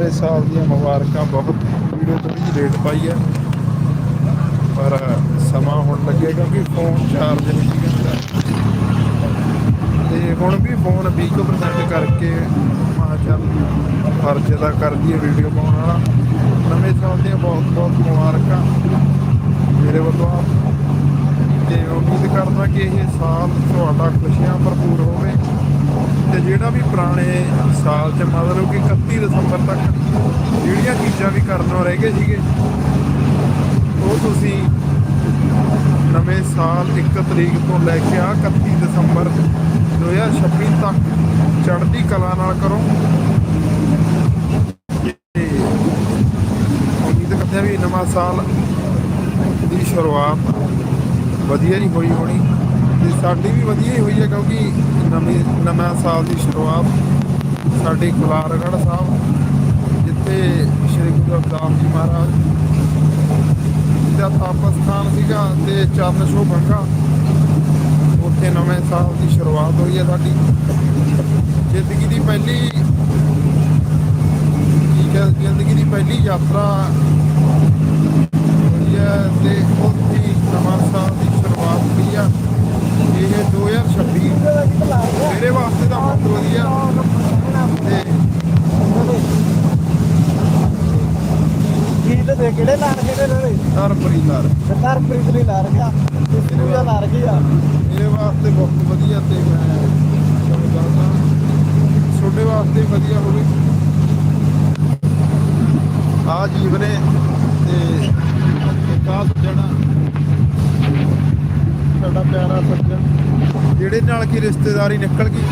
ਨਵੇਂ ਸਾਲ ਦੀਆਂ ਮੁਬਾਰਕਾਂ ਬਹੁਤ ਵੀਡੀਓ ਥੋੜੀ ਜਿਹੀ ਲੇਟ ਪਾਈ ਹੈ। ਪਰ ਸਮਾਂ ਹੁਣ ਲੱਗਿਆ ਕਿਉਂਕਿ ਫੋਨ ਚਾਰਜ ਨਹੀਂ ਕਰਦਾ ਮੇਰਾ ਤੇ ਹੁਣ ਵੀ ਫੋਨ 20% ਕਰਕੇ ਮਾ ਫਰਜ਼ ਦਾ ਕਰਦੀ ਹੈ ਵੀਡੀਓ ਪਾਉਣ ਵਾਲਾ। ਨਵੇਂ ਸਾਲ ਦੀਆਂ ਬਹੁਤ ਬਹੁਤ ਮੁਬਾਰਕਾਂ ਮੇਰੇ ਵੱਲੋਂ ਆਪ। ਤੇ ਉਮੀਦ ਕਰਦਾ ਕਿ ਇਹ ਸਾਲ ਤੁਹਾਡਾ ਖੁਸ਼ੀਆਂ ਭਰਪੂਰ ਹੋਵੇ। ਜਿਹੜਾ ਵੀ ਪੁਰਾਣੇ ਸਾਲ ਚ ਮਤਲਬ ਕਿ 31 ਦਸੰਬਰ ਤੱਕ ਜਿਹੜੀਆਂ ਚੀਜ਼ਾਂ ਵੀ ਕਰਨੋਂ ਰਹਿ ਗਏ ਸੀਗੇ, ਉਹ ਤੁਸੀਂ ਨਵੇਂ ਸਾਲ 1 ਤਰੀਕ ਤੋਂ ਲੈ ਕੇ ਆ 31 ਦਸੰਬਰ 2026 ਤੱਕ ਚੜ੍ਹਦੀ ਕਲਾ ਨਾਲ ਕਰੋ। ਤੇ ਉਮੀਦ ਕਰਦੇ ਹਾਂ ਵੀ ਨਵਾਂ ਸਾਲ ਦੀ ਸ਼ੁਰੂਆਤ ਵਧੀਆ ਨਹੀਂ ਹੋਈ ਹੋਣੀ। ਤੇ ਸਾਡੀ ਵੀ ਵਧੀਆ ਹੀ ਹੋਈ ਹੈ ਕਿਉਂਕਿ ਨਵੇਂ, ਨਵਾਂ ਸਾਲ ਦੀ ਸ਼ੁਰੂਆਤ ਸਾਡੇ ਕੁਲਾਰਗੜ੍ਹ ਸਾਹਿਬ, ਜਿੱਥੇ ਸ੍ਰੀ ਗੁਰੂ ਰਵਿਦਾਸ ਜੀ ਮਹਾਰਾਜ ਦਾ ਤਾਪਸ ਸਥਾਨ ਸੀਗਾ ਤੇ ਚਰਨ ਸ਼ੋ ਭੰਗਾ ਉੱਥੇ ਨਵੇਂ ਸਾਲ ਦੀ ਸ਼ੁਰੂਆਤ ਹੋਈ ਹੈ ਸਾਡੀ। ਜ਼ਿੰਦਗੀ ਦੀ ਪਹਿਲੀ ਜ਼ਿੰਦਗੀ ਦੀ ਪਹਿਲੀ ਯਾਤਰਾ ਹੋਈ ਹੈ ਤੇ ਉੱਥੇ ਨਵਾਂ ਸਾਲ ਦੀ ਸ਼ੁਰੂਆਤ ਹੋਈ ਆ ਇਹ 2026 ਮੇਰੇ ਵਾਸਤੇ ਤਾਂ ਬਹੁਤ ਵਧੀਆ ਤੇ ਦੇ ਕਿਹੜੇ ਲਾ ਰखे ਨੇ ਨਾਲੇ ਹਰ ਪਰਿਵਾਰ ਸਰਦਾਰ ਪ੍ਰੀਤ ਲਈ ਲਾ ਰਖਿਆ ਤੇ ਪੂਜਾ ਲਾ ਰਖੀ ਆ। ਮੇਰੇ ਵਾਸਤੇ ਬਹੁਤ ਵਧੀਆ ਤੇ ਮੈਂ ਤੁਹਾਨੂੰ ਦੱਸਦਾ ਤੁਹਾਡੇ ਵਾਸਤੇ ਵੀ ਵਧੀਆ ਹੋਵੇ। ਆ ਜੀਵਨੇ ਤੇ ਕਾਸ ਜਣਾ? ਸਾਡਾ ਪਿਆਰਾ ਸੱਜਣ। ਜਿਹੜੇ ਨਾਲ ਕੀ ਰਿਸ਼ਤੇਦਾਰੀ ਨਿਕਲ ਗਈ?